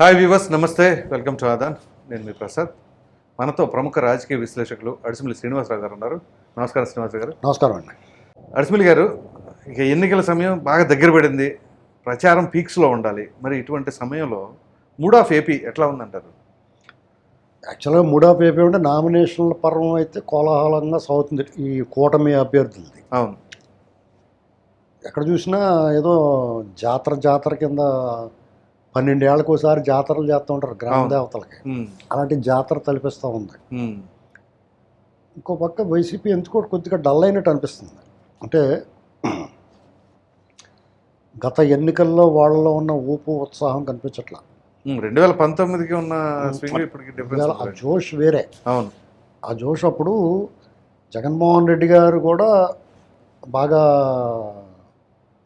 Hi వివస్ నమస్తే. Welcome to Aadan నేను మీ ప్రసాద్. మనతో ప్రముఖ రాజకీయ విశ్లేషకులు అడిసిమిల్లి శ్రీనివాసరావు గారు ఉన్నారు. నమస్కారం శ్రీనివాసరావు గారు. నమస్కారం అండి. అడిసిమిల్లి గారు ఇక ఎన్నికల సమయం బాగా దగ్గర పడింది. ప్రచారం పీక్స్లో ఉండాలి. మరి ఇటువంటి సమయంలో మూడ్ ఆఫ్ ఏపీ ఎట్లా ఉందంటారు? యాక్చువల్గా మూడో పేపీ ఉంటే నామినేషన్ల పర్వం అయితే కోలాహలంగా సాగుతుంది ఈ కూటమి అభ్యర్థులది. అవును. ఎక్కడ చూసినా ఏదో జాతర జాతర కింద పన్నెండేళ్ళకి ఒకసారి జాతరలు చేస్తూ ఉంటారు గ్రామ. దేవతలకి. అలాంటి జాతర తలపిస్తూ ఉంది. ఇంకో పక్క వైసీపీ ఎందుకో కొద్దిగా డల్ అయినట్టు అనిపిస్తుంది. అంటే గత ఎన్నికల్లో వాళ్ళలో ఉన్న ఊపు ఉత్సాహం కనిపించట్లా. రెండు వేల పంతొమ్మిదికి ఉన్న ఆ జోష్ వేరే. అవును. ఆ జోష్ అప్పుడు జగన్మోహన్ రెడ్డి గారు కూడా బాగా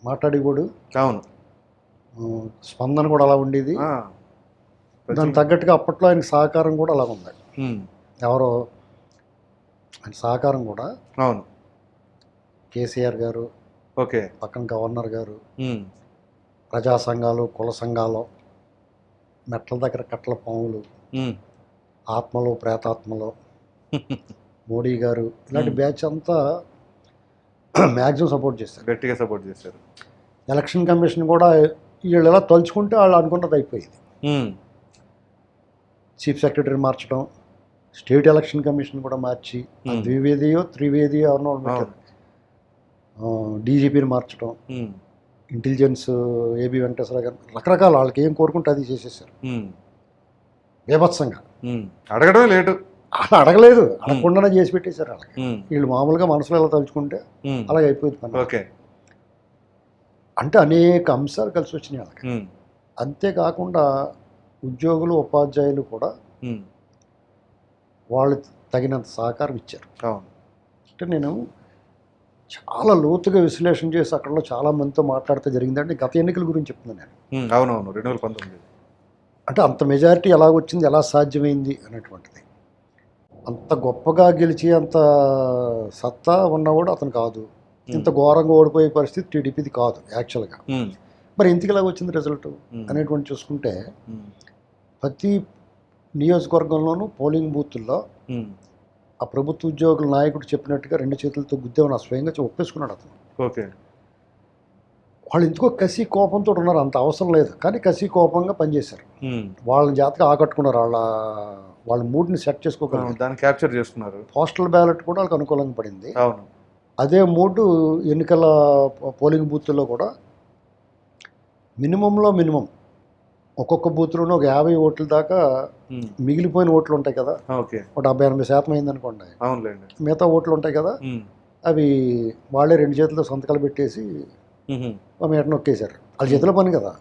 మాట్లాడేవాడు. అవును. స్పందన కూడా అలా ఉండేది. దానికి తగ్గట్టుగా అప్పట్లో ఆయన సహకారం కూడా అలా ఉంది ఎవరో ఆయన సహకారం కూడా అవును. కేసీఆర్ గారు ఓకే. పక్కన గవర్నర్ గారు ప్రజా సంఘాలు కుల సంఘాలు మెట్ల దగ్గర కట్టల పాములు ఆత్మలు ప్రేతాత్మలు మోడీ గారు ఇలాంటి. బ్యాచ్ అంతా మ్యాక్సిమం సపోర్ట్ చేశారు. గట్టిగా సపోర్ట్ చేశారు. ఎలక్షన్ కమిషన్ కూడా వీళ్ళు ఎలా తలుచుకుంటే వాళ్ళు అనుకున్నది అయిపోయింది. చీఫ్ సెక్రటరీ మార్చడం స్టేట్ ఎలక్షన్ కమిషన్ కూడా మార్చి ఆ. ద్వివేదియో త్రివేదియో ఎవరినో పెట్టారు. డీజీపీని మార్చడం ఇంటెలిజెన్స్ ఏబి వెంకటేశ్వర గారు రకరకాల వాళ్ళకి ఏం కోరుకుంటే అది చేసేసారు. బీభత్సంగా. ఉమ్. అడగడమే లేటు. వాళ్ళు అడగలేదు. అడగకుండానే చేసి పెట్టేశారు వాళ్ళకి. వీళ్ళు మామూలుగా మనసులో ఎలా తలుచుకుంటే అలాగే అయిపోయింది పని. ఓకే. అంటే అనేక అంశాలు కలిసి వచ్చినాయి వాళ్ళకి ఉమ్, అంతేకాకుండా ఉద్యోగులు ఉపాధ్యాయులు కూడా వాళ్ళు తగినంత సహకారం ఇచ్చారు. అవును. అంటే నేను చాలా లోతుగా విశ్లేషణ చేసి అక్కడలో చాలా మందితో మాట్లాడితే జరిగిందంటే గత ఎన్నికల గురించి చెప్తున్నాను నేను. అవునవును. రెండు వేల పంతొమ్మిది. అంటే అంత మెజారిటీ ఎలా వచ్చింది ఎలా సాధ్యమైంది అనేటువంటిది. అంత గొప్పగా గెలిచి అంత సత్తా ఉన్నవాడు అతను కాదు. ఇంత ఘోరంగా ఓడిపోయే పరిస్థితి టీడీపీది కాదు యాక్చువల్గా ఉమ్, మరి ఇంతకు ఎలా వచ్చింది రిజల్ట్ ఉమ్, అనేటువంటి చూసుకుంటే ప్రతి నియోజకవర్గంలోనూ పోలింగ్ బూతుల్లో ఆ ప్రభుత్వ ఉద్యోగుల నాయకుడు చెప్పినట్టుగా రెండు చేతులతో గుద్దేమని ఆ స్వయంగా ఒప్పేసుకున్నాడు అతను. ఓకే వాళ్ళు ఎందుకో కసి కోపంతో ఉన్నారు అంత అవసరం లేదు. కానీ కసి కోపంగా పనిచేశారు. వాళ్ళని జాతగా ఆకట్టుకున్నారు వాళ్ళ వాళ్ళ మూడ్ని సెట్ అవును, చేసుకోగలిగారు. దాన్ని క్యాప్చర్ చేసుకున్నారు. పోస్టల్ బ్యాలెట్ కూడా వాళ్ళకి అనుకూలంగా పడింది. అవును. అదే మూడ్ ఎన్నికల పోలింగ్ బూత్లో కూడా మినిమంలో మినిమం ఒక్కొక్క బూత్లోనూ ఒక యాభై ఓట్ల దాకా మిగిలిపోయిన ఓట్లు ఉంటాయి కదా. ఓకే. ఒక డెబ్బై ఎనభై శాతం అయిందనుకోండి. మిగతా ఓట్లు ఉంటాయి కదా. అవి వాళ్ళే రెండు చేతులతో సంతకాలు పెట్టేసి మీట నొక్కేశారు. వాళ్ళ చేతిలో పని కదా.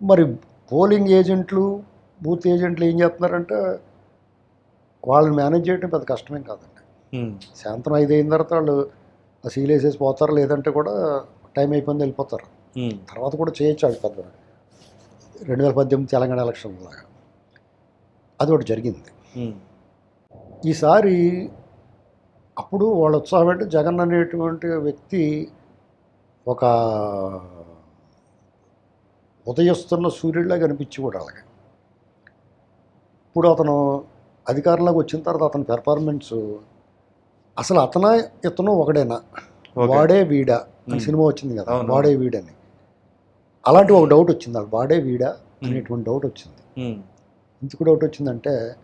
మరి పోలింగ్ ఏజెంట్లు బూత్ ఏజెంట్లు ఏం చేస్తున్నారంటే వాళ్ళని మేనేజ్ చేయడం పెద్ద కష్టమేం ఉమ్, సాయంత్రం ఐదు అయిన తర్వాత వాళ్ళు ఆ సీల్ వేసేసి పోతారు లేదంటే కూడా టైం అయిపోయింది వెళ్ళిపోతారు. తర్వాత కూడా చేయొచ్చు అది పెద్ద రెండు వేల పద్దెనిమిది తెలంగాణ ఎలక్షన్ లాగా. అది ఒకటి జరిగింది. ఈసారి అప్పుడు వాళ్ళ ఉత్సాహం అంటే జగన్ అనేటువంటి వ్యక్తి ఒక ఉదయిస్తున్న సూర్యుడిలా కనిపించి కూడా అలాగే. ఇప్పుడు అతను అధికారంలోకి వచ్చిన తర్వాత అతని పెర్ఫార్మెన్స్ అసలు అతన ఇతను ఒకడేనా. వాడే వీడా? అని. సినిమా వచ్చింది కదా. వాడే వీడని. అలాంటి ఒక డౌట్ వచ్చింది వాళ్ళు వాడే వీడా అనేటువంటి డౌట్ వచ్చింది. ఎందుకు డౌట్ వచ్చిందంటే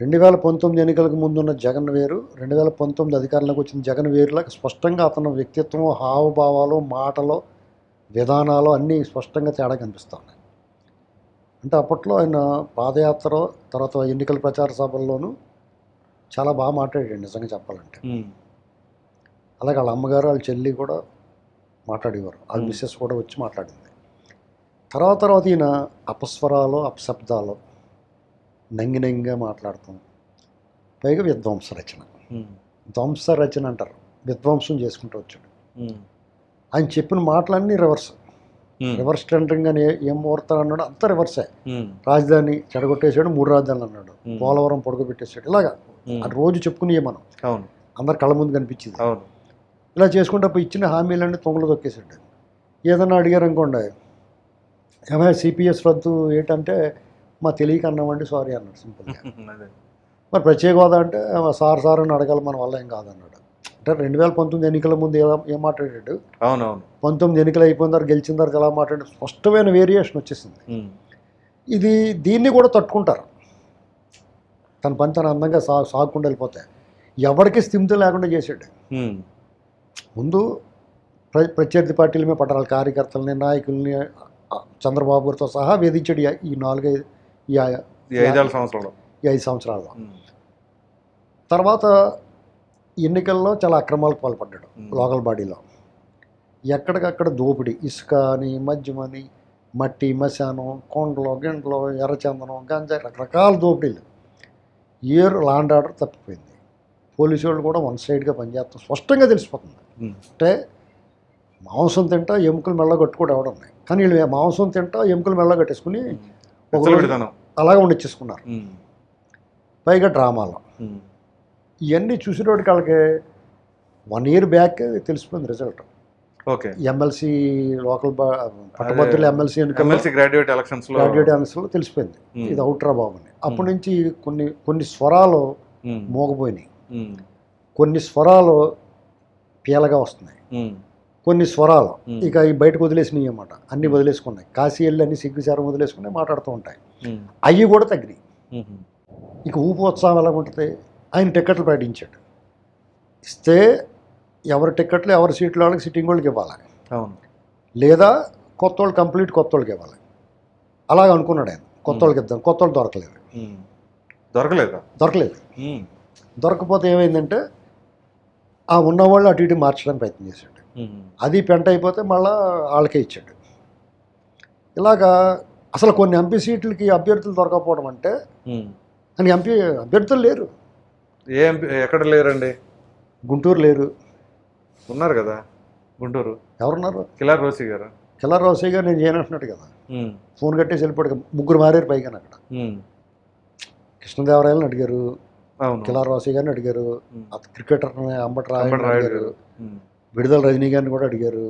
రెండు వేల పంతొమ్మిది ఎన్నికలకు ముందున్న జగన్ వేరు రెండు వేల పంతొమ్మిది అధికారంలోకి వచ్చిన జగన్ వేరులాగా స్పష్టంగా అతని వ్యక్తిత్వం హావభావాలు మాటలు విధానాలు అన్నీ స్పష్టంగా తేడా కనిపిస్తూ ఉన్నాయి. అంటే అప్పట్లో ఆయన పాదయాత్ర తర్వాత ఎన్నికల ప్రచార సభల్లోనూ చాలా బాగా మాట్లాడాడు నిజంగా చెప్పాలంటే. అలాగే వాళ్ళ అమ్మగారు వాళ్ళ చెల్లి కూడా మాట్లాడేవారు. వాళ్ళ. మిస్సెస్ కూడా వచ్చి మాట్లాడింది. తర్వాత తర్వాత ఈయన అపస్వరాలు అపశబ్దాలు నంగి నంగిగా మాట్లాడతాం పైగా విధ్వంస రచన. ధ్వంస రచన అంటారు. విధ్వంసం చేసుకుంటూ వచ్చాడు. ఆయన చెప్పిన మాటలన్నీ రివర్స్ రివర్స్ టెండరింగ్ అని ఏ- ముహూర్తాలు అన్నాడు అంతా రివర్సే రాజధాని చెడగొట్టేశాడు మూడు రాజధానులు అన్నాడు. పోలవరం పొడగబెట్టేశాడు. ఇలాగా రోజు చెప్పుకునే మనం. అవును. అందరు కళ్ళ ముందు కనిపించింది. అవును. ఇలా చేసుకుంటే అప్పుడు ఇచ్చిన హామీలన్నీ తొంగలు తొక్కేసాడు ఏదన్నా అడిగారు అనుకోండి. ఏమైనా సిపిఎస్ రద్దు ఏంటంటే మా తెలియక అన్నామండి సారీ అన్నాడు సింపుల్గా. మరి ప్రత్యేక హోదా అంటే "ఆ, సార్ సార్ అని అడగాలి మన వల్ల ఏం కాదన్నాడు. అంటే రెండు వేల పంతొమ్మిది ఎన్నికల ముందు ఎలా ఏం మాట్లాడాడు? అవునవును. పంతొమ్మిది ఎన్నికలు అయిపోయిన తర్వాత గెలిచిన తర్వాత ఎలా మాట్లాడాడు? స్పష్టమైన వేరియేషన్ వచ్చేసింది. ఇది దీన్ని కూడా తట్టుకుంటారు. తన పని తన అందంగా సా సాగుకుండా వెళ్ళిపోతే ఎవరికి స్థిమితం లేకుండా చేసాడు. ముందు ప్ర ప్రత్యర్థి పార్టీల మీద పడ్డారు కార్యకర్తలని నాయకుల్ని ఆ, చంద్రబాబు గారితో సహా వేధించాడు ఈ- నాలుగైదు ఈ ఐదారు సంవత్సరాలు. ఈ ఐదు సంవత్సరాల్లో. తర్వాత ఎన్నికల్లో చాలా అక్రమాలకు పాల్పడ్డాడు. లోకల్ బాడీలో. ఎక్కడికక్కడ దోపిడీ ఇసుక అని మద్యం అని మట్టి మశానం కొండలు గిండలు ఎర్రచందనం గంజాయి రకరకాల దోపిడీలు. ఏరు లాండ్ ఆర్డర్ తప్పిపోయింది. పోలీసు వాళ్ళు కూడా వన్ సైడ్గా పనిచేస్తాం. స్పష్టంగా తెలిసిపోతుంది. అంటే మాంసం తింటా ఎముకలు మెల్ల కట్టుకోవడం ఎవడం కానీ వీళ్ళు మాంసం తింటా ఎముకలు మెల్ల కట్టేసుకుని ఒక పెద్దలు రోజు పెడతాను. అలాగే ఉండిచ్చేసుకున్నారు. పైగా డ్రామాలో. ఇవన్నీ చూసేటోడికి వాళ్ళకి వన్ ఇయర్ బ్యాక్ తెలిసిపోయింది రిజల్ట్. ఓకే ఎమ్మెల్సీ లోకల్ పట్టభద్రుల MLC MLC graduate elections graduate ఎన్నికల్లో తెలిసిపోయింది. ఇది అవుట్రా బాబుని అప్పటి నుంచి కొన్ని కొన్ని స్వరాలు. మోగపోయినాయి. కొన్ని స్వరాలు పీలగా వస్తున్నాయి. కొన్ని స్వరాలు. ఇక ఈ బయటకు వదిలేసినాయి అన్నమాట అన్ని వదిలేసుకున్నాయి కాశీ వెళ్ళి అన్ని సిగ్గుచారం వదిలేసుకుని మాట్లాడుతూ ఉంటాయి. అవి కూడా తగ్గినాయి. ఇక ఊపు ఉత్సాహం ఎలా ఉంటుంది ఆయన టికెట్లు ప్రకటించాడు ఇస్తే ఎవరి టికెట్లు ఎవరి సీట్లు వాళ్ళకి సిట్టింగ్ వాళ్ళకి ఇవ్వాలి. అవును. లేదా కొత్త వాళ్ళు కంప్లీట్ కొత్త వాళ్ళకి ఇవ్వాలి. అలాగ అనుకున్నాడు ఆయన. కొత్త వాళ్ళకి ఇద్దాం కొత్త వాళ్ళు దొరకలేదు. దొరకలేదా? దొరకలేదు. దొరకపోతే ఏమైందంటే ఆ ఉన్నవాళ్ళు అటు ఇటు మార్చడానికి ప్రయత్నం చేశాడు. అది పెంట అయిపోతే మళ్ళా వాళ్ళకే ఇచ్చాడు. ఇలాగా అసలు కొన్ని ఎంపీ సీట్లకి అభ్యర్థులు దొరకకపోవడం అంటే. అని ఎంపీ అభ్యర్థులు లేరు. ఏ ఎంపీ ఎక్కడ లేరండి? గుంటూరు లేరు. ఉన్నారు కదా గుంటూరు ఎవరున్నారు కిలార్ రోసి గారు కిల్లర్ రోసయ్య గారు నేను చేయనంటున్నాడు కదా. ఫోన్ కట్టేసి వెళ్ళిపోయాడు ముగ్గురు మారారు పైగా అక్కడ. కృష్ణదేవరాయలను అడిగారు కిలార్ రోసయ్య గారిని అడిగారు క్రికెటర్ అంబటి రాయుడు అడిగారు. విడుదల రజనీ గారిని కూడా అడిగారు.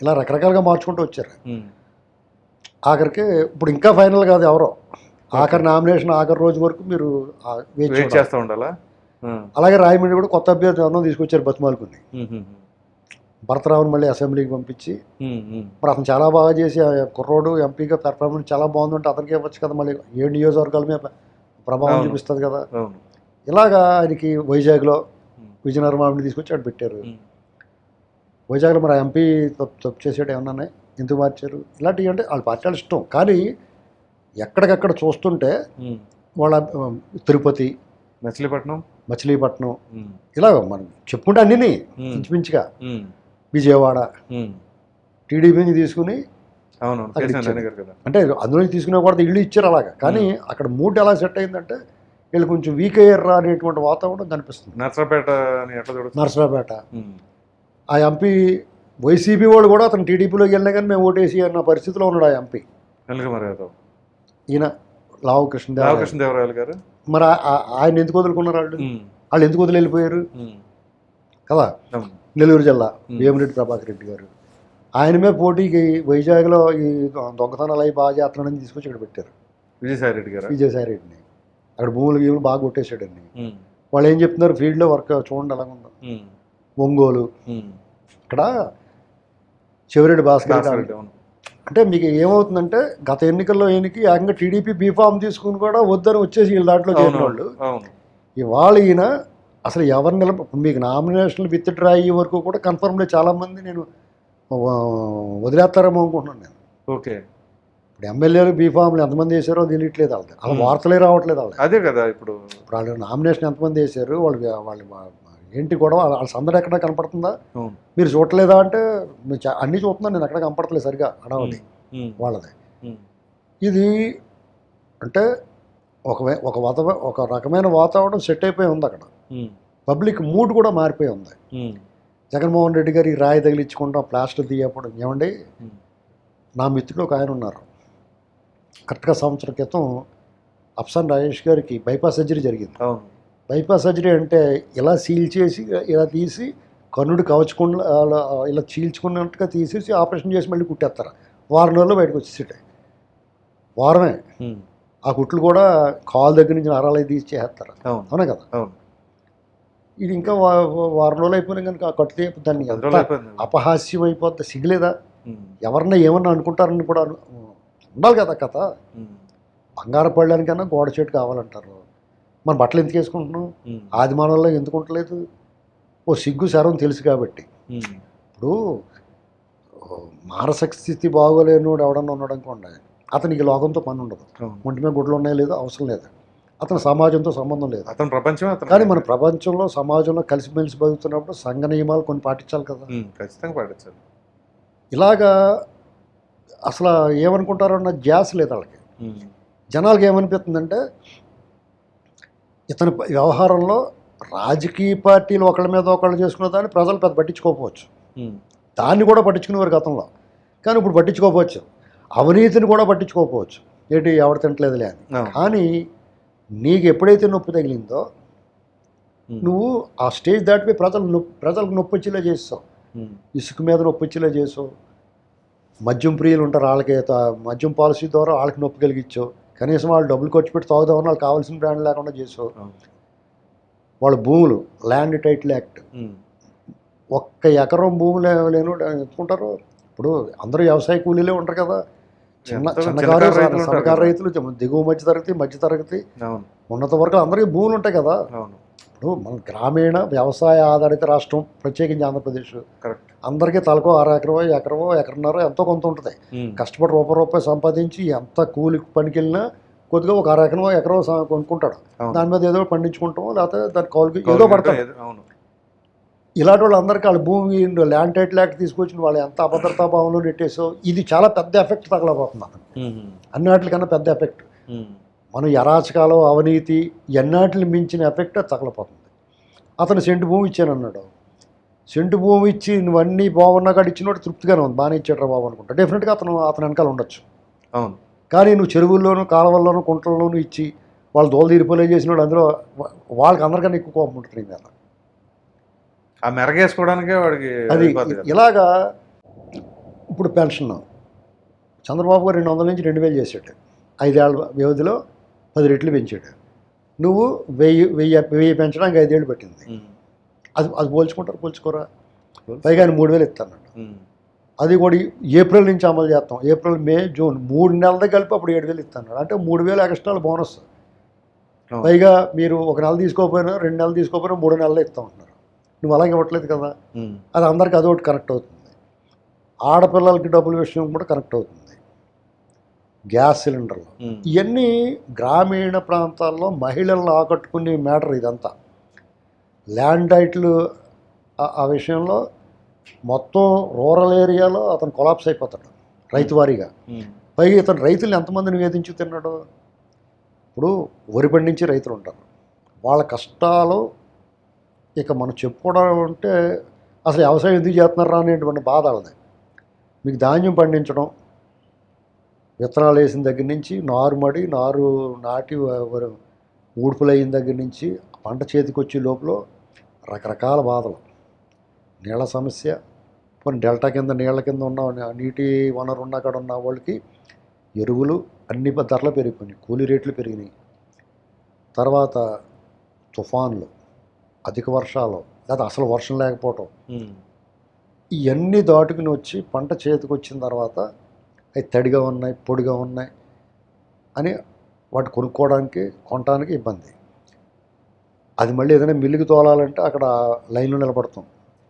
ఇలా రకరకాలుగా మార్చుకుంటూ వచ్చారు. ఆఖరికి ఇప్పుడు ఇంకా ఫైనల్ కాదు ఎవరో ఆఖరి నామినేషన్ ఆఖరి రోజు వరకు మీరు వెయిట్. చేస్తూ ఉండాలా. అలాగే రాయమండ్రి కూడా కొత్త అభ్యర్థి ఎవరినో తీసుకొచ్చారు బతిమాలుకుని. భరతరావుని మళ్ళీ అసెంబ్లీకి పంపించి. మరి అతను చాలా బాగా చేసి కుర్రోడు ఎంపీగా పెర్ఫార్మెన్స్ చాలా బాగుందంటే అతనికి ఇవ్వచ్చు కదా మళ్ళీ ఏడు నియోజకవర్గాల మీద ప్రభావం. చూపిస్తుంది కదా ఇలాగా ఆయనకి వైజాగ్లో. విజయనగరం తీసుకొచ్చి అక్కడ పెట్టారు. వైజాగ్లో మరి ఎంపీ తప్పు తప్పు చేసాడు ఏమన్నా ఎందుకు మార్చారు ఇలాంటివి అంటే వాళ్ళ పార్టీ వాళ్ళ ఇష్టం కానీ ఎక్కడికక్కడ చూస్తుంటే. వాళ్ళ తిరుపతి మచిలీపట్నం మచిలీపట్నం. ఇలా మనం చెప్పుకుంటే అన్నీ. ఇంచుమించుగా. విజయవాడ. టీడీపీని తీసుకుని అంటే అందులో తీసుకునే కూడా ఇల్లు ఇచ్చారు అలాగా కానీ అక్కడ మూడ్ ఎలా సెట్ అయిందంటే వీళ్ళు కొంచెం వీక్ అయ్యారా అనేటువంటి వాతావరణం కనిపిస్తుంది నర్సరాపేట నరసరాపేట. ఆ ఎంపీ వైసీపీ వాళ్ళు కూడా అతను టీడీపీలోకి వెళ్ళినా కానీ మేము ఓటేసి అన్న పరిస్థితిలో ఉన్నాడు ఆ ఎంపీ ఈయన లావు కృష్ణదేవరాయలు రామకృష్ణదేవరాయలు గారు? మరి ఆయన ఎందుకు వదులుకున్నారు వాళ్ళు. వాళ్ళు ఎందుకు వదిలి వెళ్ళిపోయారు ఉమ్. కదా. నెల్లూరు జిల్లా. వేమిరెడ్డి ప్రభాకర్ రెడ్డి గారు. ఆయన మీద పోటీకి వైజాగ్లో ఈ దొంగతనాలు అవి బాగా చేస్తున్నాడని తీసుకొచ్చి ఇక్కడ పెట్టారు. విజయసాయి రెడ్డి గారు? విజయసాయి రెడ్డిని అక్కడ భూములు గీములు బాగా కొట్టేశాడండి. ఉమ్. వాళ్ళు ఏం చెప్తున్నారు? ఫీల్డ్లో వర్క్ చూడండి ఎలా ఉందో. ఒంగోలు. ఇక్కడ చివరెడ్డి భాస్కర్ అంటే మీకు ఏమవుతుందంటే గత ఎన్నికల్లో ఈయనకి ఏకంగా టీడీపీ బీఫామ్ తీసుకుని కూడా వద్దని వచ్చేసి వీళ్ళ దాంట్లో అవును వాళ్ళు ఇవాళ ఈయన అసలు ఎవరు నిలబ మీకు నామినేషన్లు విత్ డ్రా అయ్యే వరకు కూడా కన్ఫర్మ్లీ చాలామంది నేను వదిలేస్తారేమో అనుకుంటున్నాను నేను. ఓకే. ఇప్పుడు ఎమ్మెల్యేలు బీఫామ్లు ఎంతమంది వేసారో తెలియట్లేదు వాళ్ళకి. అలా. వార్తలే రావట్లేదు వాళ్ళకి. అదే కదా ఇప్పుడు. ఇప్పుడు వాళ్ళు నామినేషన్ ఎంతమంది వేసారు వాళ్ళు వాళ్ళు ఏంటి కూడా వాళ్ళ సందడి ఎక్కడ కనపడుతుందా? మీరు చూడలేదా అంటే అన్నీ చూస్తున్నాను నేను ఎక్కడ కనపడట్లేదు సరిగా అడవది. వాళ్ళది. ఇది అంటే ఒక ఒక వాత ఒక రకమైన వాతావరణం సెట్ అయిపోయి ఉంది అక్కడ. పబ్లిక్ మూడ్ కూడా మారిపోయి ఉంది. జగన్మోహన్ రెడ్డి గారు రాయి తగిలించుకుంటాం ప్లాస్టర్ తీయప్పుడు ఏమండి. నా మిత్రుడు ఒక ఆయన ఉన్నారు. కరెక్ట్గా సంవత్సరం క్రితం అప్సాన్ రాజేష్ గారికి బైపాస్ సర్జరీ జరిగింది. అవును. బైపాస్ సర్జరీ అంటే ఇలా సీల్ చేసి ఇలా తీసి కన్నుడు కవచకుండా ఇలా చీల్చుకున్నట్టుగా తీసేసి ఆపరేషన్ చేసి మళ్ళీ కుట్టేస్తారు. వారం రోజుల్లో బయటకు వచ్చేసాడు వారమే. ఆ కుట్లు కూడా కాలు దగ్గర నుంచి నరాలు తీసి చేస్తారు అవును. అవునా కదా? అవును. ఇది ఇంకా వారం రోజులు అయిపోయినా కనుక ఆ కట్టు తీయపు దాన్ని అపహాస్యం అయిపోద్ది సిగ్గులేదా? ఉమ్. ఎవరన్నా ఏమన్నా అనుకుంటారని కూడా ఉండాలి కదా కథ. బంగారు పళ్ళడానికన్నా గోడ చెట్టు కావాలంటారు. మన బట్టలు ఎందుకు వేసుకుంటున్నాం. ఆది మానవుల్లో ఎందుకు ఉండలేదు ఓ సిగ్గు శరం తెలుసు కాబట్టి. ఇప్పుడు మానసిక స్థితి బాగోలేనోడు ఎవడన్నా ఉన్నాడు అనుకోండి అతనికి లోకంతో పని ఉండదు. ఒంటి మీద గుడ్లు ఉన్నాయో లేదో అవసరం లేదు అతను సమాజంతో సంబంధం లేదు అతని ప్రపంచం అతను కానీ మన ప్రపంచంలో సమాజంలో కలిసిమెలిసి బతుకుతున్నప్పుడు సంఘ నియమాలు కొన్ని పాటించాలి కదా. ఖచ్చితంగా పాటించాలి ఇలాగా అసలు ఏమనుకుంటారో అన్న జాస్ లేదు వాళ్ళకి. జనాలకి ఏమనిపిస్తుందంటే ఇతని వ్యవహారంలో రాజకీయ పార్టీలు ఒకళ్ళ మీద ఒకళ్ళు చేసుకున్న దాన్ని ప్రజలు పెద్ద పట్టించుకోకపోవచ్చు. దాన్ని కూడా పట్టించుకునేవారు గతంలో. కానీ ఇప్పుడు పట్టించుకోకపోవచ్చు. అవినీతిని కూడా పట్టించుకోకపోవచ్చు. ఏంటి? ఎవరు తింటలేదులే అని. కానీ నీకు ఎప్పుడైతే నొప్పి తగిలిందో. నువ్వు ఆ స్టేజ్ దాటిపోయి ప్రజలు నొప్పి ప్రజలకు నొప్పి వచ్చేలా చేస్తావు. ఇసుక మీద నొప్పి వచ్చేలా చేసావు మద్యం ప్రియులు ఉంటారు వాళ్ళకి మద్యం పాలసీ ద్వారా వాళ్ళకి నొప్పి కలిగించావు కనీసం వాళ్ళు డబ్బులు ఖర్చు పెట్టి తాగుదామని వాళ్ళకి కావాల్సిన బ్రాండ్ లేకుండా చేసావు. వాళ్ళ భూములు ల్యాండ్ టైటిల్ యాక్ట్. ఒక్క ఎకరం భూములు లేను ఎత్తుకుంటారు. ఇప్పుడు అందరూ వ్యవసాయ కూలీలే ఉంటారు కదా. చిన్న చిన్నకారు సన్నకారు. రైతులు దిగువ మధ్య తరగతి మధ్య తరగతి. ఉన్నత వర్గాలు అందరికీ భూములు ఉంటాయి కదా. అవును. ఇప్పుడు మన గ్రామీణ వ్యవసాయ ఆధారిత రాష్ట్రం ప్రత్యేకించి ఆంధ్రప్రదేశ్ కరెక్ట్ అందరికీ తలకో అర ఎకరమో ఎకరమో ఎకరన్నర ఎంతో కొంత ఉంటుంది. కష్టపడి రూపాయి రూపాయి సంపాదించి ఎంత కూలి పనికి వెళ్ళినా కొద్దిగా ఒక అర ఎకరమో ఎకరో కొనుక్కుంటాడు. దాని మీద ఏదో పండించుకుంటాం లేకపోతే దాని కౌలుకి ఏదో పడతాడు అవును ఇలాంటి వాళ్ళందరికీ వాళ్ళ భూమి ల్యాండ్ టైటిల్ యాక్ట్ తీసుకొచ్చిన వాళ్ళు ఎంత అభద్రతా భావంలో నెట్టేసో ఇది చాలా పెద్ద ఎఫెక్ట్ తగలబోతుంది అతను. అన్నిటికన్నా పెద్ద ఎఫెక్ట్. మనం ఎరాచకాలు అవినీతి ఎన్నాటిని మించిన ఎఫెక్ట్ తగలపోతుంది. అతను సెంటు భూమి ఇచ్చానన్నాడు సెంటు భూమి ఇచ్చి నువ్వన్నీ బాగున్నా కాడ ఇచ్చినోడు తృప్తిగానే ఉంది. బాగానే ఇచ్చాడు బాబు అనుకుంటా. డెఫినెట్గా అతను అతని వెనకాల ఉండొచ్చు. అవును. కానీ నువ్వు చెరువుల్లోనూ కాలువల్లోనూ కుంటల్లోనూ ఇచ్చి వాళ్ళు దోలు తీరిపోలే చేసినోడు అందులో వాళ్ళకి అందరికన్నా ఎక్కువ కోపం ఉంటుంది మీద. ఆ మెరగేసుకోవడానికే వాడికి అది కదా. ఇలాగా ఇప్పుడు పెన్షన్. చంద్రబాబు గారు రెండు వందల నుంచి రెండు వేలు చేసాడు ఐదేళ్ళ వ్యవధిలో పది రెట్లు పెంచాడు. నువ్వు వెయ్యి వెయ్యి వెయ్యి పెంచడానికి ఐదేళ్ళు పట్టింది. అది అది పోల్చుకుంటారు పోల్చుకోరా. పైగా మూడు వేలు ఇస్తాను ఉమ్. అది కూడా ఏప్రిల్ నుంచి అమలు చేస్తాం. ఏప్రిల్ మే జూన్ మూడు నెలలతో కలిపి అప్పుడు ఏడు వేలు ఇస్తాను అంటే మూడు వేలు ఎక్స్ట్రా బోనస్. పైగా మీరు ఒక నెల తీసుకోకపోయినా రెండు నెలలు తీసుకోకపోయినా మూడు నెలలు ఇస్తాం అంటున్నారు. నువ్వు అలాగే ఇవ్వట్లేదు కదా. అది అందరికి అదొకటి కనెక్ట్ అవుతుంది. ఆడపిల్లలకి డబ్బుల విషయం కూడా కనెక్ట్ అవుతుంది. గ్యాస్ సిలిండర్లు. ఇవన్నీ గ్రామీణ ప్రాంతాల్లో మహిళలను ఆకట్టుకునే మ్యాటర్ ఇదంతా. ల్యాండ్ టైట్లు ఆ- విషయంలో మొత్తం రూరల్ ఏరియాలో అతను కొలాప్స్ అయిపోతాడు రైతు వారీగా. పైగా ఇతను రైతులు ఎంతమందిని వేధించి తిన్నాడు? ఇప్పుడు వరి పండించి రైతులు ఉంటారు. వాళ్ళ కష్టాలు ఇక మనం చెప్పుకోవడం అంటే అసలు వ్యవసాయం ఎందుకు చేస్తున్నారా అనేటువంటి బాధ వాళ్ళది. మీకు ధాన్యం పండించడం విత్తనాలు వేసిన దగ్గర నుంచి నారు మడి నారు నాటి ఊడ్పులు అయిన దగ్గర నుంచి పంట చేతికి వచ్చే లోపల రకరకాల బాధలు. నీళ్ళ సమస్య కొన్ని డెల్టా కింద నీళ్ళ కింద ఉన్న నీటి వనరు ఉన్న కాడ ఉన్న వాళ్ళకి ఎరువులు అన్ని ధరలు పెరిగిపోయినాయి కూలీ రేట్లు పెరిగినాయి. తర్వాత తుఫాన్లు అధిక వర్షాలు లేదా అసలు వర్షం లేకపోవటం. ఇవన్నీ దాటుకుని వచ్చి పంట చేతికి వచ్చిన తర్వాత అవి తడిగా ఉన్నాయి పొడిగా ఉన్నాయి అని వాటి కొనుక్కోవడానికి కొనడానికి ఇబ్బంది. అది మళ్ళీ ఏదైనా మిల్లుకి తోలాలంటే అక్కడ లైన్లో నిలబడతాం.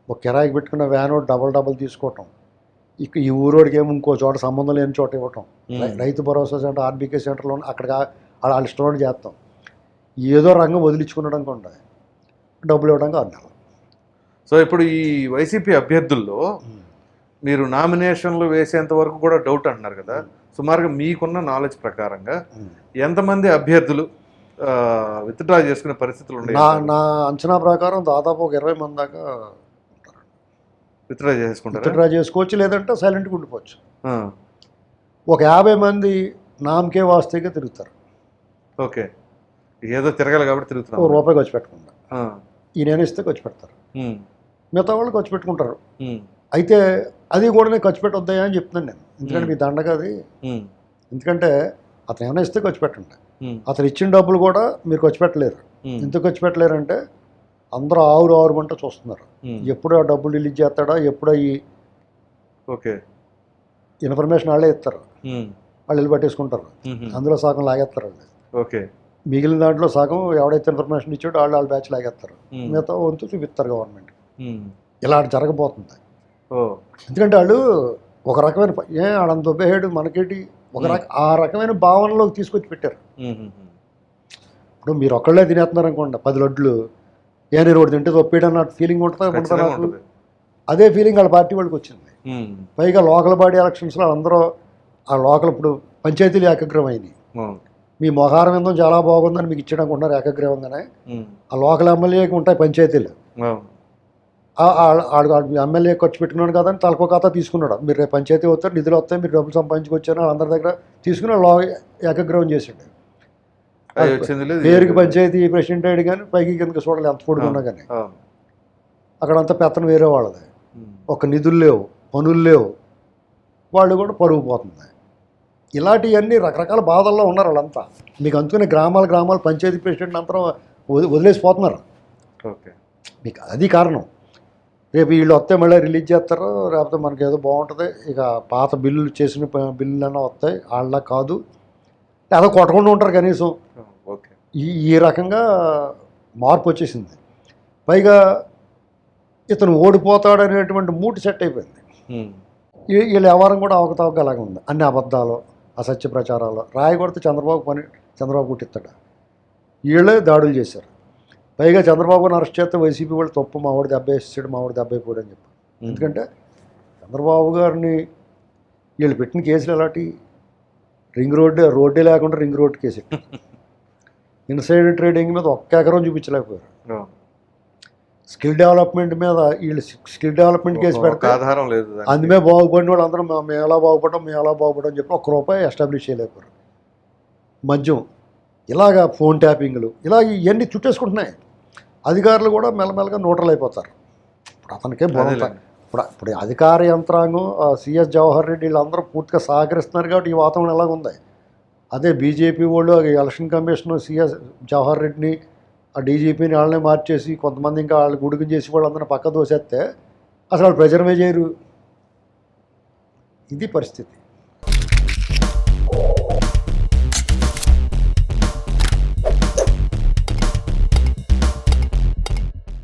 ఒక కిరాయికి పెట్టుకున్న వ్యాన్ డబల్ డబల్ తీసుకోవటం. ఇక ఈ ఊరోడికి ఏమో ఇంకో చోట సంబంధం లేని చోట ఇవ్వటం. రైతు భరోసా సెంటర్ ఆర్బీకే సెంటర్లో అక్కడ వాళ్ళ ఇష్టం చేస్తాం. ఏదో రంగం వదిలించుకున్నాడు అనుకోండి డబ్బులు ఇవ్వడానికి ఆరు నెలలు. సో ఇప్పుడు ఈ వైసీపీ అభ్యర్థుల్లో మీరు నామినేషన్లు వేసేంత వరకు కూడా డౌట్ అంటున్నారు కదా. సుమారుగా మీకున్న నాలెడ్జ్ ప్రకారంగా ఎంతమంది అభ్యర్థులు విత్డ్రా చేసుకునే పరిస్థితులు ఉన్నాయి నా నా అంచనా ప్రకారం దాదాపు ఒక ఇరవై మంది దాకా విత్డ్రా చేసుకుంటారా? విత్డ్రా చేసుకోవచ్చు లేదంటే సైలెంట్గా ఉండిపోవచ్చు. ఒక యాభై మంది నామకే వాస్తేగా తిరుగుతారు. ఓకే. ఏదో తిరగాలి కాబట్టి ఓ తిరుగుతున్నాం రూపాయి ఖర్చు పెట్టకుండా. ఈ నేను ఇస్తే ఖర్చు పెడతారు. మిగతా వాళ్ళు ఖర్చు పెట్టుకుంటారు. అయితే అది కూడా నేను ఖర్చు పెట్టొద్దాయా అని చెప్తున్నాను నేను. ఎందుకంటే. మీ దండగ అది. ఎందుకంటే అతను ఏమైనా ఇస్తే ఖర్చు పెట్టండి. అతను ఇచ్చిన డబ్బులు కూడా మీరు ఖర్చు పెట్టలేరు. ఎందుకు ఖర్చు పెట్టలేరంటే అందరూ ఆవురు ఆవురు మంట చూస్తున్నారు. ఎప్పుడు ఆ డబ్బులు రిలీజ్ చేస్తాడా ఎప్పుడు ఈ ఓకే. ఇన్ఫర్మేషన్ వాళ్ళే ఇస్తారు. వాళ్ళు వెళ్ళి పట్టేసుకుంటారు. అందులో సగం లాగేస్తారు వాళ్ళు. ఓకే. మిగిలిన దాంట్లో సగం ఎవడైతే ఇన్ఫర్మేషన్ ఇచ్చాడో వాళ్ళు వాళ్ళ బ్యాచ్ లాగేస్తారు. మిగతా వంతు చూపిస్తారు గవర్నమెంట్ ఇలా జరగబోతుంది. ఎందుకంటే వాళ్ళు ఒక రకమైన ఏ ఆడంత దొబ్బేహాడు మనకేటి? ఒక రక ఆ రకమైన భావనలోకి తీసుకొచ్చి పెట్టారు. ఇప్పుడు మీరు ఒక్కళ్ళే తినేస్తున్నారు అనుకోండి పది లడ్లు ఏ నేను ఒకటి తింటే తొప్పేయడం అన్న ఫీలింగ్ ఉంటుందా? అదే ఫీలింగ్ వాళ్ళ పార్టీ వాళ్ళకి వచ్చింది. పైగా లోకల్ బాడీ ఎలక్షన్స్లో అందరూ ఆ లోకల్ ఇప్పుడు పంచాయతీలు అవును, మీ మొహారం ఏందో చాలా బాగుందని మీకు ఇచ్చడానికి ఉన్నారు ఏకగ్రహంగానే ఉమ్, ఆ లోకల్ ఎమ్మెల్యేకి ఉంటాయి పంచాయతీలు. ఆడు ఎమ్మెల్యే ఖర్చు పెట్టుకున్నాడు కదా అని తలకో ఖాతా తీసుకున్నాడు. మీరు రేపు పంచాయతీ వస్తారు నిధులు వస్తాయి మీరు డబ్బులు సంపాదించుకొచ్చారు అందరి దగ్గర తీసుకుని లో ఏకగ్రహం చేసాడు పేరుకి పంచాయతీ ప్రెసిడెంట్ అయ్యాడు కానీ పైకి కిందకి చూడాలి ఎంత పొడుగున్నా కానీ. అక్కడంతా పెత్తనం వేరే వాళ్ళది. ఒక నిధులు లేవు పనులు లేవు. వాళ్ళు కూడా పరుగు పోతుంది. ఇలాంటివన్నీ రకరకాల బాధల్లో ఉన్నారు వాళ్ళంతా. మీకు అందుకనే గ్రామాల గ్రామాల పంచాయతీ ప్రెసిడెంట్ అంతా వది- వదిలేసిపోతున్నారు. ఓకే. మీకు అది కారణం. రేపు వీళ్ళు వస్తే మళ్ళీ రిలీజ్ చేస్తారు లేకపోతే మనకి ఏదో బాగుంటుంది. ఇక పాత బిల్లులు చేసిన ప- బిల్లులన్నా వస్తాయి. వాళ్ళ కాదు. అదో కొట్టకుండా ఉంటారు కనీసం. ఓకే. ఈ ఈ రకంగా మార్పు వచ్చేసింది. పైగా ఇతను ఓడిపోతాడనేటువంటి మూడ్ సెట్ అయిపోయింది. వీళ్ళ వ్యవహారం కూడా అవకతవక అలాగే ఉంది. అన్ని అబద్ధాలు అసత్య ప్రచారాలు. రాయి కొడితే చంద్రబాబు పని చంద్రబాబు పుట్టిస్తాడు వీళ్ళే దాడులు చేశారు. పైగా చంద్రబాబుని అరెస్ట్ చేస్తే వైసీపీ వాళ్ళు తప్పు మా వాడు దెబ్బ వేసాడు మా వాడు దెబ్బ అయిపోయాడు అని చెప్పి ఎందుకంటే చంద్రబాబు గారిని వీళ్ళు పెట్టిన కేసులు ఎలాంటి? రింగ్ రోడ్డు రోడ్డే లేకుండా ring road case inside trading మీద ఒక్క ఎకరం చూపించలేకపోయారు. స్కిల్ డెవలప్మెంట్ మీద వీళ్ళు స్కిల్ డెవలప్మెంట్ కేసు పెడితే ఆధారం లేదు. అందుమే బాగుపడిన వాళ్ళు అందరం మేము ఎలా బాగుపడ్డాం మేము ఎలా బాగుపడ్డాం అని చెప్పి ఒక్క రూపాయి ఎస్టాబ్లిష్ చేయలేకపోయారు. మద్యం ఇలాగా ఫోన్ ట్యాపింగ్లు ఇలా ఇవన్నీ చుట్టేసుకుంటున్నాయి. అధికారులు కూడా మెల్లమెల్లగా న్యూట్రల్ అయిపోతారు. ఇప్పుడు అతనికే అదేలేండి. ఇప్పుడు ఇప్పుడు అధికార యంత్రాంగం సిఎస్ జవహర్ రెడ్డి వీళ్ళందరూ పూర్తిగా సహకరిస్తున్నారు కాబట్టి ఈ వాతావరణం ఎలాగ ఉంది? అదే బీజేపీ వాళ్ళు ఎలక్షన్ కమిషన్ సిఎస్ జవహర్ రెడ్డిని ఆ డీజీపీని వాళ్ళనే మార్చేసి కొంతమంది ఇంకా వాళ్ళు గుడికి చేసి వాళ్ళందరినీ పక్క దోసేస్తే అసలు వాళ్ళు ప్రజరమే చేయరు. ఇది పరిస్థితి.